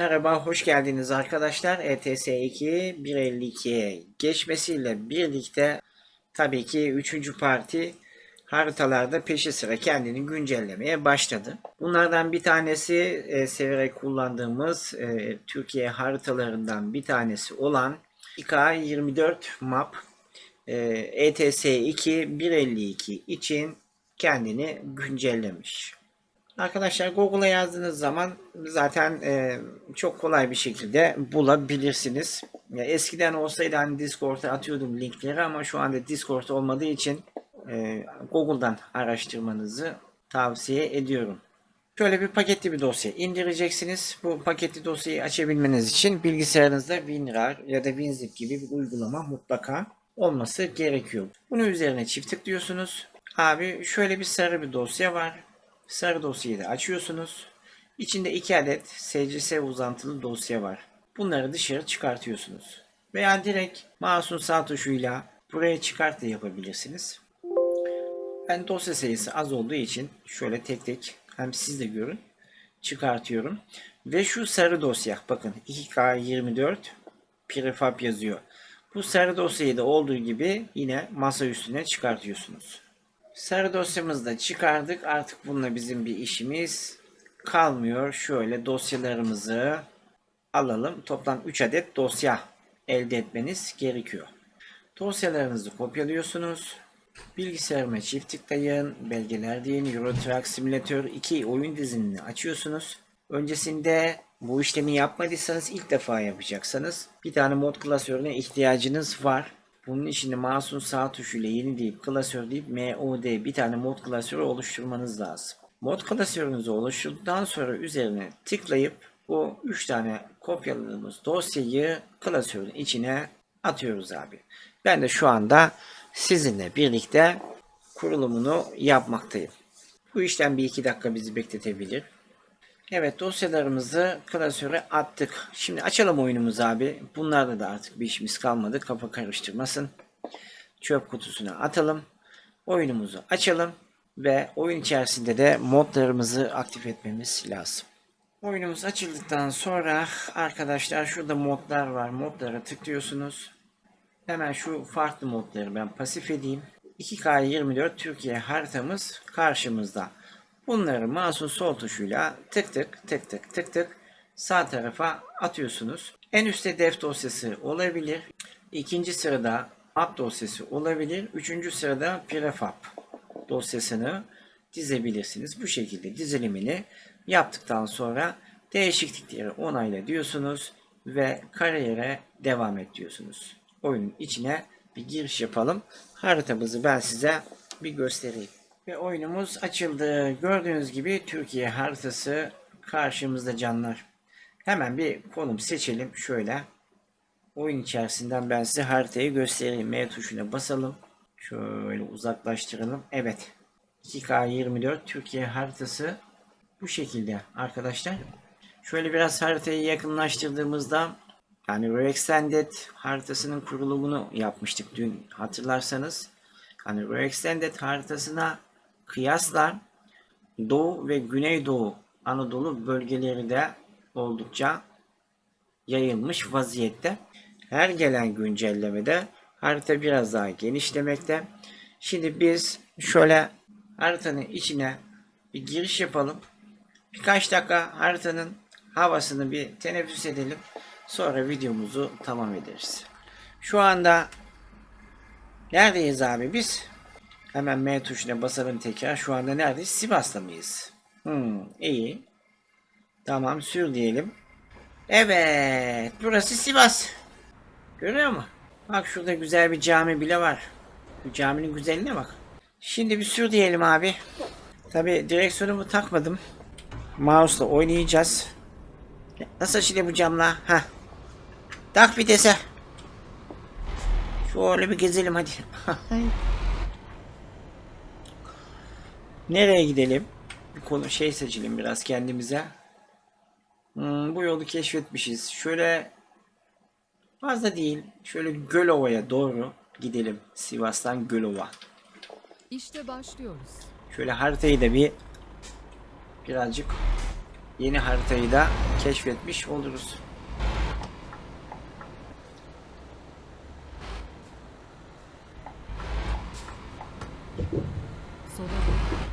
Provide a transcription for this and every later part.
Merhaba, hoş geldiniz arkadaşlar. ETS 2 1.52'ye geçmesiyle birlikte tabii ki 3. parti haritalarda peşi sıra kendini güncellemeye başladı. Bunlardan bir tanesi e, severek kullandığımız e, Türkiye haritalarından bir tanesi olan İK24 map e, ETS 2 1.52 için kendini güncellemiş. Arkadaşlar Google'a yazdığınız zaman zaten e, çok kolay bir şekilde bulabilirsiniz. Ya eskiden olsaydı hani Discord'a atıyordum linkleri ama şu anda Discord olmadığı için e, Google'dan araştırmanızı tavsiye ediyorum. Şöyle bir paketli bir dosya indireceksiniz. Bu paketli dosyayı açabilmeniz için bilgisayarınızda WinRAR ya da WinZip gibi bir uygulama mutlaka olması gerekiyor. Bunun üzerine çift tıklıyorsunuz. Abi şöyle bir sarı bir dosya var. Sarı dosyayı da açıyorsunuz. İçinde iki adet SCS uzantılı dosya var. Bunları dışarı çıkartıyorsunuz. Veya direkt mouse'un sağ tuşuyla buraya çıkart da yapabilirsiniz. Ben dosya sayısı az olduğu için şöyle tek tek hem siz de görün çıkartıyorum. Ve şu sarı dosya bakın 2K24 prefab yazıyor. Bu sarı dosyayı da olduğu gibi yine masa üstüne çıkartıyorsunuz. Sarı dosyamızı da çıkardık. Artık bununla bizim bir işimiz kalmıyor. Şöyle dosyalarımızı alalım. Toplam 3 adet dosya elde etmeniz gerekiyor. Dosyalarınızı kopyalıyorsunuz. Bilgisayarıma çift tıklayın. Belgeler deyin. Euro Truck Simulator 2 oyun dizinini açıyorsunuz. Öncesinde bu işlemi yapmadıysanız ilk defa yapacaksanız bir tane mod klasörüne ihtiyacınız var. Bunun için de mouse'un sağ tuşuyla yeni deyip klasör deyip MOD bir tane mod klasörü oluşturmanız lazım. Mod klasörünüzü oluşturduktan sonra üzerine tıklayıp bu 3 tane kopyaladığımız dosyayı klasörün içine atıyoruz abi. Ben de şu anda sizinle birlikte kurulumunu yapmaktayım. Bu işlem bir iki dakika bizi bekletebilir. Evet dosyalarımızı klasöre attık. Şimdi açalım oyunumuzu abi. Bunlarda da artık bir işimiz kalmadı. Kafa karıştırmasın. Çöp kutusuna atalım. Oyunumuzu açalım. Ve oyun içerisinde de modlarımızı aktif etmemiz lazım. Oyunumuz açıldıktan sonra arkadaşlar şurada modlar var. Modlara tıklıyorsunuz. Hemen şu farklı modları ben pasif edeyim. 2K24 Türkiye haritamız karşımızda. Bunları mouse'un sol tuşuyla tık tık tık tık tık tık sağ tarafa atıyorsunuz. En üstte def dosyası olabilir. İkinci sırada app dosyası olabilir. Üçüncü sırada prefab dosyasını dizebilirsiniz. Bu şekilde dizilimini yaptıktan sonra değişiklikleri onayla diyorsunuz ve kariyere devam et diyorsunuz. Oyunun içine bir giriş yapalım. Haritamızı ben size bir göstereyim. Ve oyunumuz açıldı. Gördüğünüz gibi Türkiye haritası karşımızda canlar. Hemen bir konum seçelim. Şöyle. Oyun içerisinden ben size haritayı göstereyim. M tuşuna basalım. Şöyle uzaklaştıralım. Evet. 2K24 Türkiye haritası bu şekilde arkadaşlar. Şöyle biraz haritayı yakınlaştırdığımızda yani Extended haritasının kurulumunu yapmıştık dün hatırlarsanız. Hani Extended haritasına kıyasla Doğu ve Güneydoğu Anadolu bölgeleri de oldukça yayılmış vaziyette. Her gelen güncellemede harita biraz daha genişlemekte. Şimdi biz şöyle haritanın içine bir giriş yapalım. Birkaç dakika haritanın havasını bir teneffüs edelim. Sonra videomuzu tamam ederiz. Şu anda neredeyiz abi biz? Hemen M tuşuna basalım tekrar. Şu anda neredeyiz? Sivas'ta mıyız? Hmm, iyi. Tamam sür diyelim. Evet. Burası Sivas. Görüyor musun? Bak şurada güzel bir cami bile var. Bu caminin güzelliğine bak. Şimdi bir sür diyelim abi. Tabi direksiyonumu takmadım. Mouse'la oynayacağız. Nasıl açılıyor bu camla? Ha. Tak vitese. Şöyle bir gezelim hadi. Nereye gidelim? Bir konu şey seçelim biraz kendimize. Hmm, bu yolu keşfetmişiz. Şöyle fazla değil. Şöyle Gölova'ya doğru gidelim. Sivas'tan Gölova. İşte başlıyoruz. Şöyle haritayı da bir birazcık yeni haritayı da keşfetmiş oluruz. Sola dön.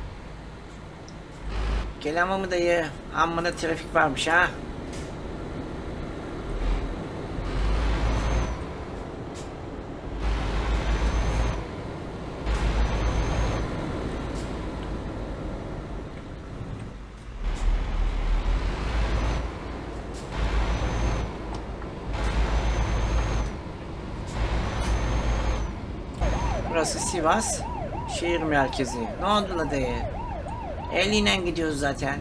Gel ama mı dayı? Amma trafik varmış ha. Burası Sivas. Şehir merkezi. Ne oldu la dayı? 50 ile gidiyoruz zaten.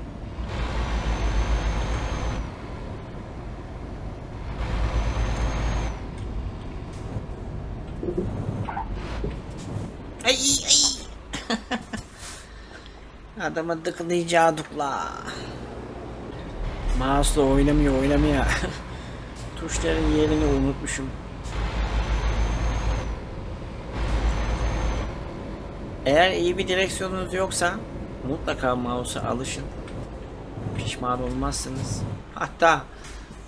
Ay ay. Adama dıklayacaktık la. Mouse'la oynamıyor oynamıyor. Tuşların yerini unutmuşum. Eğer iyi bir direksiyonunuz yoksa mutlaka mouse'a alışın. Pişman olmazsınız. Hatta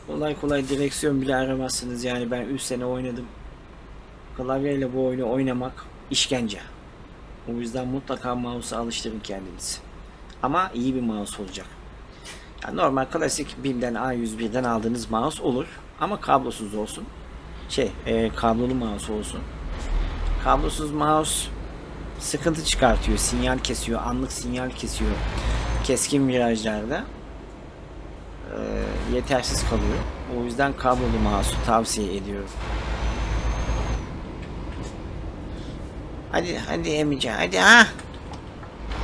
kolay kolay direksiyon bile aramazsınız. Yani ben 3 sene oynadım. Klavyeyle bu oyunu oynamak işkence. O yüzden mutlaka mouse'a alıştırın kendinizi. Ama iyi bir mouse olacak. Yani normal klasik BİM'den A101'den aldığınız mouse olur. Ama kablosuz olsun. Şey, e, kablolu mouse olsun. Kablosuz mouse sıkıntı çıkartıyor. Sinyal kesiyor. Anlık sinyal kesiyor. Keskin virajlarda e, yetersiz kalıyor. O yüzden kablolu mouse'u tavsiye ediyorum. Hadi hadi Emice hadi ha.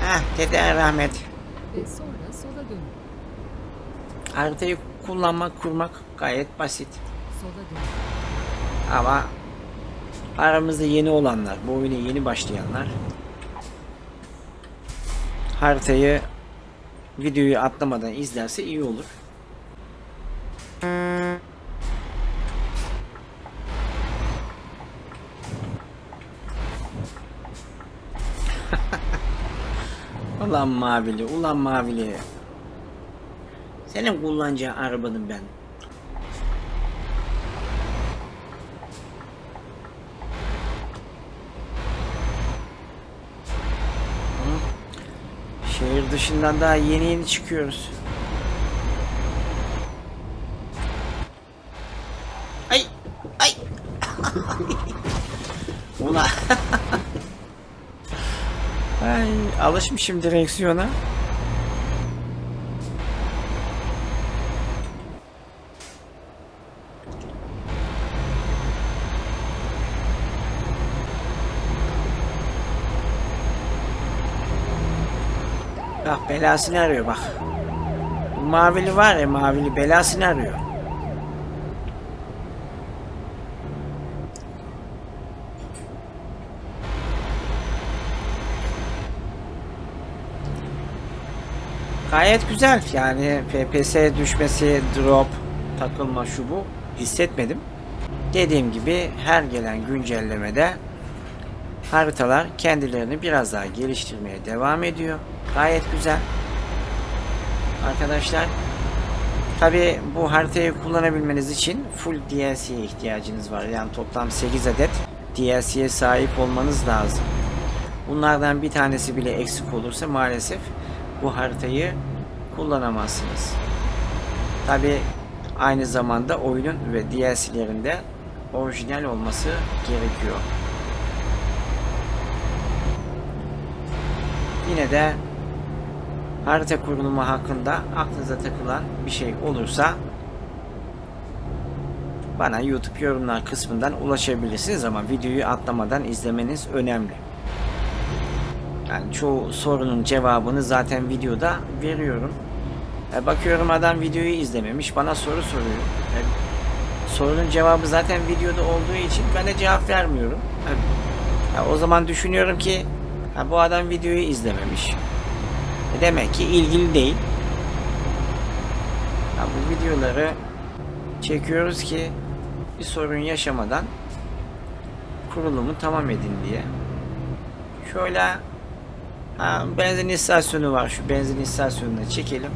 Ha dede rahmet. Ve sonra sola dön. Haritayı kullanmak kurmak gayet basit. Sola dön. Ama aramızda yeni olanlar, bu oyuna yeni başlayanlar haritayı videoyu atlamadan izlerse iyi olur. ulan mavili, ulan mavili. Senin kullanacağın arabanın ben. Şehir dışından daha yeni yeni çıkıyoruz. Ay ay. Ulan. ay alışmışım direksiyona. Bak belasını arıyor bak. Bu Mavili var ya mavili belasını arıyor. Gayet güzel yani FPS düşmesi, drop, takılma şu bu hissetmedim. Dediğim gibi her gelen güncellemede haritalar kendilerini biraz daha geliştirmeye devam ediyor. Gayet güzel. Arkadaşlar tabi bu haritayı kullanabilmeniz için full DLC'ye ihtiyacınız var. Yani toplam 8 adet DLC'ye sahip olmanız lazım. Bunlardan bir tanesi bile eksik olursa maalesef bu haritayı kullanamazsınız. Tabi aynı zamanda oyunun ve DLC'lerinde orijinal olması gerekiyor. Yine de harita kurulumu hakkında aklınıza takılan bir şey olursa bana YouTube yorumlar kısmından ulaşabilirsiniz ama videoyu atlamadan izlemeniz önemli. Yani çoğu sorunun cevabını zaten videoda veriyorum. E, bakıyorum adam videoyu izlememiş bana soru soruyor. E, sorunun cevabı zaten videoda olduğu için ben de cevap vermiyorum. E, ya o zaman düşünüyorum ki ha, bu adam videoyu izlememiş. E, demek ki ilgili değil. Ya, bu videoları çekiyoruz ki bir sorun yaşamadan kurulumu tamam edin diye. Şöyle ha, benzin istasyonu var. Şu benzin istasyonuna çekelim.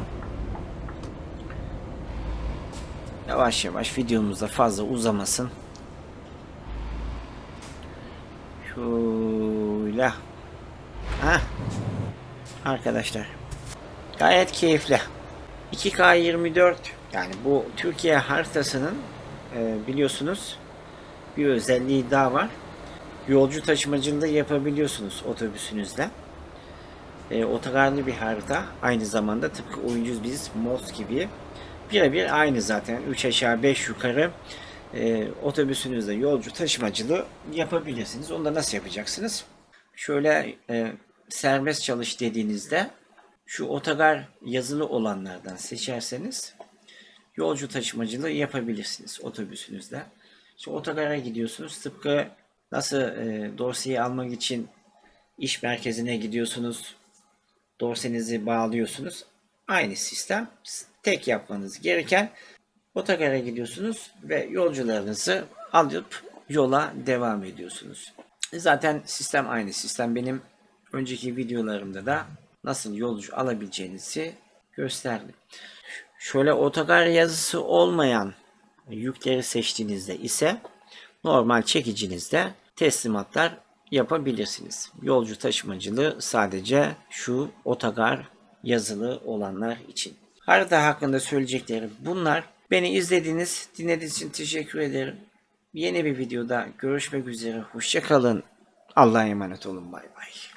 Yavaş yavaş videomuzda fazla uzamasın. Şöyle. Ha. Arkadaşlar. Gayet keyifli. 2K24 yani bu Türkiye haritasının e, biliyorsunuz bir özelliği daha var. Yolcu taşımacılığı yapabiliyorsunuz otobüsünüzle. E, otogarlı bir harita. Aynı zamanda tıpkı oyuncuz biz MOS gibi birebir aynı zaten. 3 aşağı 5 yukarı e, otobüsünüzde yolcu taşımacılığı yapabilirsiniz. Onu da nasıl yapacaksınız? Şöyle e, serbest çalış dediğinizde şu otogar yazılı olanlardan seçerseniz yolcu taşımacılığı yapabilirsiniz otobüsünüzde. İşte otogara gidiyorsunuz. Tıpkı nasıl e, dorseyi almak için iş merkezine gidiyorsunuz. Dorsenizi bağlıyorsunuz. Aynı sistem. Tek yapmanız gereken otogara gidiyorsunuz ve yolcularınızı alıp yola devam ediyorsunuz. Zaten sistem aynı sistem. Benim önceki videolarımda da nasıl yolcu alabileceğinizi gösterdim. Şöyle otogar yazısı olmayan yükleri seçtiğinizde ise normal çekicinizde teslimatlar yapabilirsiniz. Yolcu taşımacılığı sadece şu otogar yazılı olanlar için. Harita hakkında söyleyeceklerim bunlar. Beni izlediğiniz, dinlediğiniz için teşekkür ederim. Yeni bir videoda görüşmek üzere. Hoşçakalın. Allah'a emanet olun. Bay bay.